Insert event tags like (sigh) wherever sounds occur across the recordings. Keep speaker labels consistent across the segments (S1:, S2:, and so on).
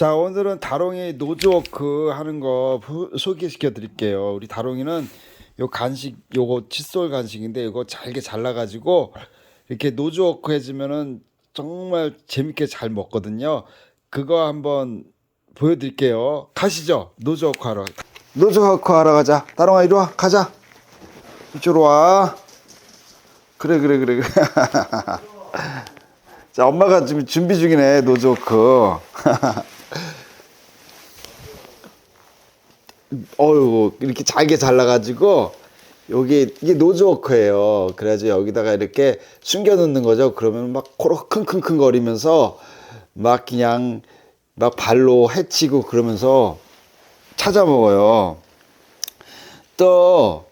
S1: 자 오늘은 다롱이 노즈워크 하는 거 부- 소개시켜 드릴게요. 우리 다롱이는 요 간식 요거 칫솔 간식인데 이거 잘게 잘라 가지고 이렇게 노즈워크 해 주면은 정말 재밌게 잘 먹거든요. 그거 한번 보여 드릴게요. 가시죠. 노즈워크 하러. 노즈워크 하러 가자. 다롱아 이리 와 가자. 이쪽으로 와. 그래 그래 그래 그래. (laughs) 자 엄마가 지금 준비 중이네 노즈워크. (laughs) 어유 이렇게 잘게 잘라가지고 여기 이게 노즈워크예요. 그래가지고 여기다가 이렇게 숨겨 놓는 거죠. 그러면 막 코로 킁킁킁 거리면서 막 그냥 막 발로 해치고 그러면서 찾아 먹어요. 또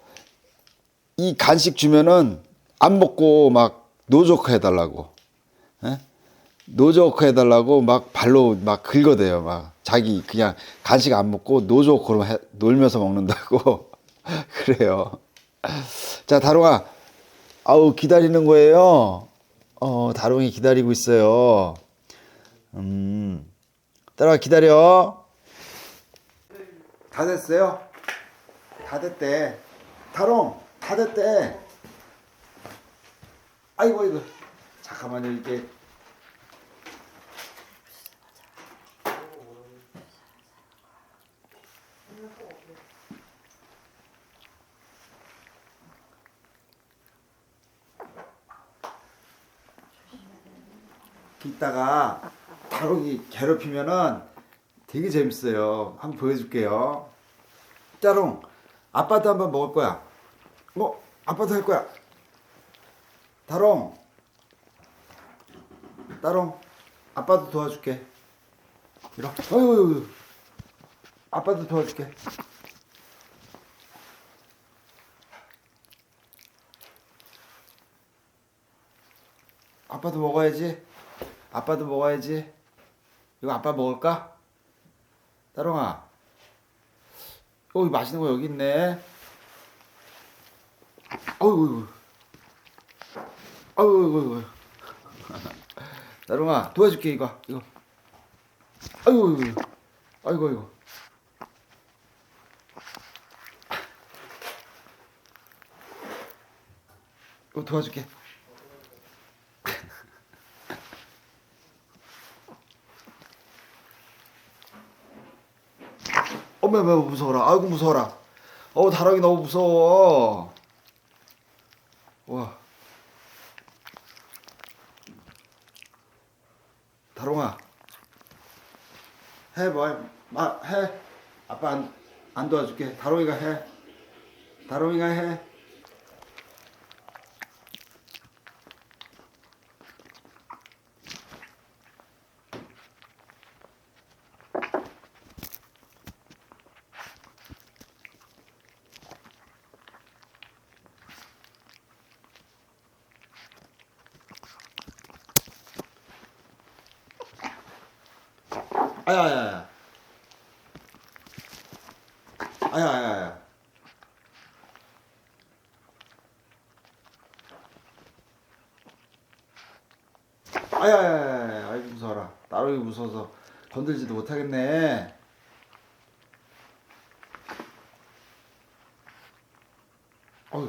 S1: 이 간식 주면은 안 먹고 막 노즈워크 해달라고. 예? 노즈워크 해달라고 막 발로 막 긁어대요. 막 자기 그냥 간식 안 먹고 노즈워크로 해- 놀면서 먹는다고 (laughs) 그래요. 자 다롱아, 아우 기다리는 거예요. 어 다롱이 기다리고 있어요. 음, 따라와 기다려. 다 됐어요? 다 됐대. 다롱, 다 됐대. 아이고 아이고. 잠깐만요 이게 이따가 다롱이 괴롭히면은 되게 재밌어요. 한번 보여줄게요. 따롱, 아빠도 한번 먹을 거야. 뭐, 아빠도 할 거야. 다롱, 따롱, 아빠도 도와줄게. 이러. 어유, 아빠도 도와줄게. 아빠도 먹어야지. 아빠도 먹어야지. 이거 아빠 먹을까? 따롱아. 어, 이 맛있는 거 여기 있네. 어이구, 어이구, 어이구. 따롱아, 도와줄게, 이거. 이거. 아이고, 아이고, 아이고, 아이고. 이거 도와줄게. 어머, 어머, 무서워라. 아이고, 무서워라. 어우, 다랑이 너무 무서워. 와. 다롱아. 해, 뭐. 아빠 안, 안 도와줄게. 다롱이가 해. 다롱이가 해. 아야, 아야, 아야. 아야, 아야, 아야. 아야, 아야, 아야. 아이고, 무서워라. 따로이 무서워서 건들지도 못하겠네. 어휴.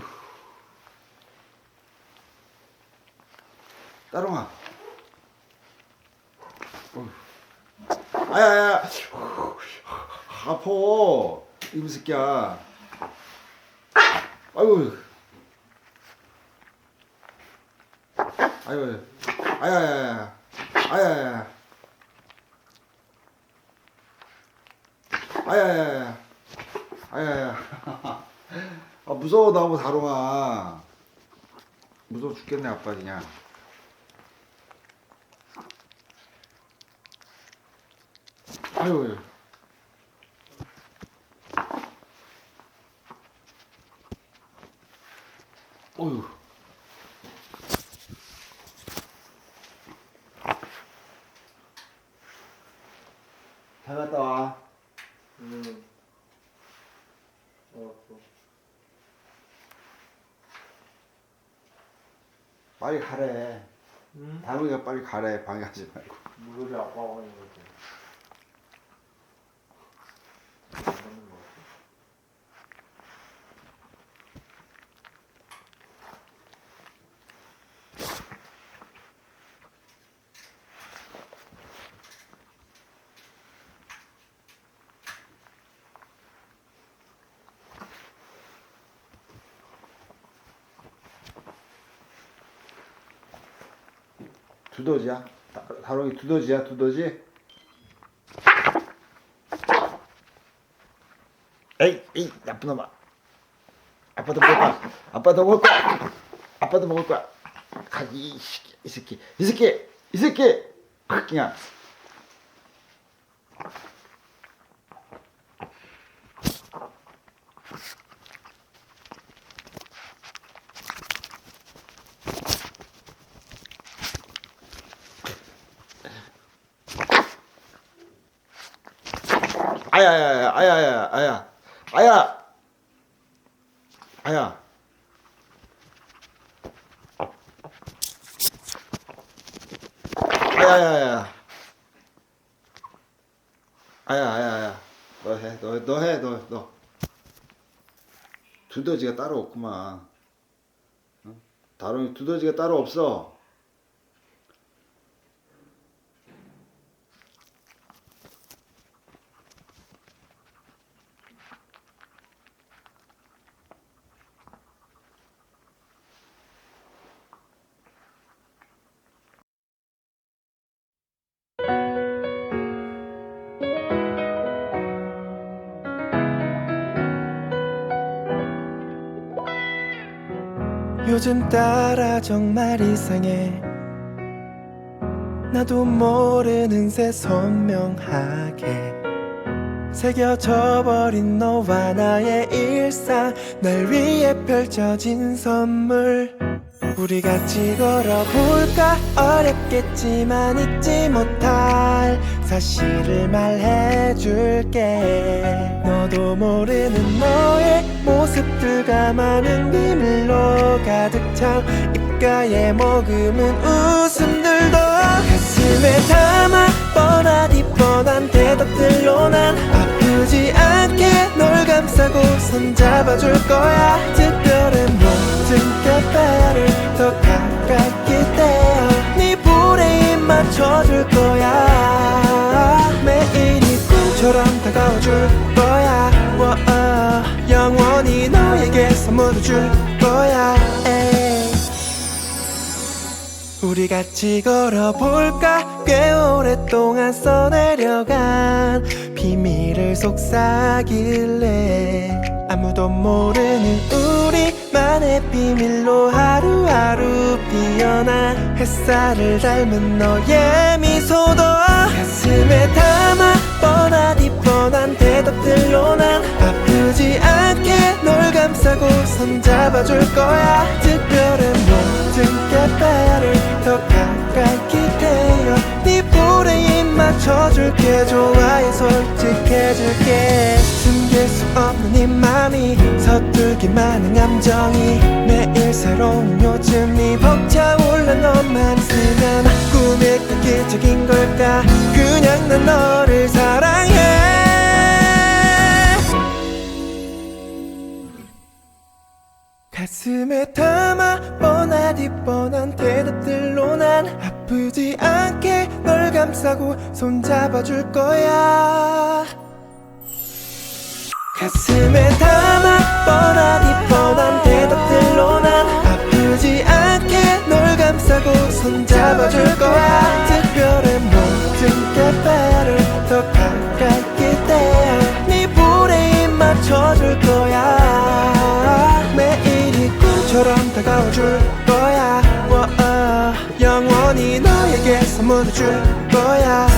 S1: 따롱아. 어휴. 아야야 아파. 이거 새끼야. 아이고. 아이고. 아야야야. 아야야 아야야야 아야야 아 무서워 나무 다롱아. 무서워 죽겠네 아빠 그냥 아유. 어휴. 잘 갔다 와.
S2: 음. 어, 또.
S1: 빨리 가래.
S2: 응?
S1: 다롱이가 빨리 가래. 방해하지 말고.
S2: 물을 아빠가 하는 거지.
S1: 두더지야? 다- 다롱이 두더지야 두더지? 에이 에이 나쁜 놈아. 아빠도 먹을 거야. 아빠도 먹을 거야. 아빠도 먹을 거야. 가이 새끼 이 새끼 이 새끼 이 새끼. 그냥 아야야야 아야야야. 아야. 아야. 아야 아야야야 아야야야. 너해 너 너 해 너 너. 두더지가 따로 없구만. 다롱이 두더지가 따로 없어.
S2: 요즘 따라 정말 이상해. 나도 모르는 새 선명하게 새겨져 버린 너와 나의 일상. 날 위해 펼쳐진 선물 우리 같이 걸어볼까? 어렵겠지만 잊지 못할 사실을 말해줄게. 너도 모르는 너의 모습들과 많은 비밀로 가득 찬 입가에 머금은 웃음들도 가슴에 담아 뻔하디 뻔한 대답들로 난 아프지 않게 널 감싸고 손 잡아줄 거야 줄 거야 에이. 우리 같이 걸어볼까 꽤 오랫동안 써내려간 비밀을 속삭일래 아무도 모르는 우리만의 비밀로 하루하루 피어난 햇살을 닮은 너의 미소도 가슴에 담아 뻔하디 뻔한 대답들로 난 아프지 않게 널 감싸고 손잡아줄 거야. 특별한 모든 곁바를 더 가까이 기대어. 네 볼에 입 맞춰줄게. 좋아해 솔직해줄게. 숨길 수 없는 네 맘이 서툴기만 한 감정이 매일 새로운 요즘이 벅차올라 너만 있으면 꿈일까 기적인 걸까? 그냥 난 너를 사랑 가슴에 담아 뻔하디 뻔한 대답들로 난 아프지 않게 널 감싸고 손잡아줄 거야. 가슴에 담아 물어줄 거야. 어, 어. 영원히 너에게 선물해줄 거야.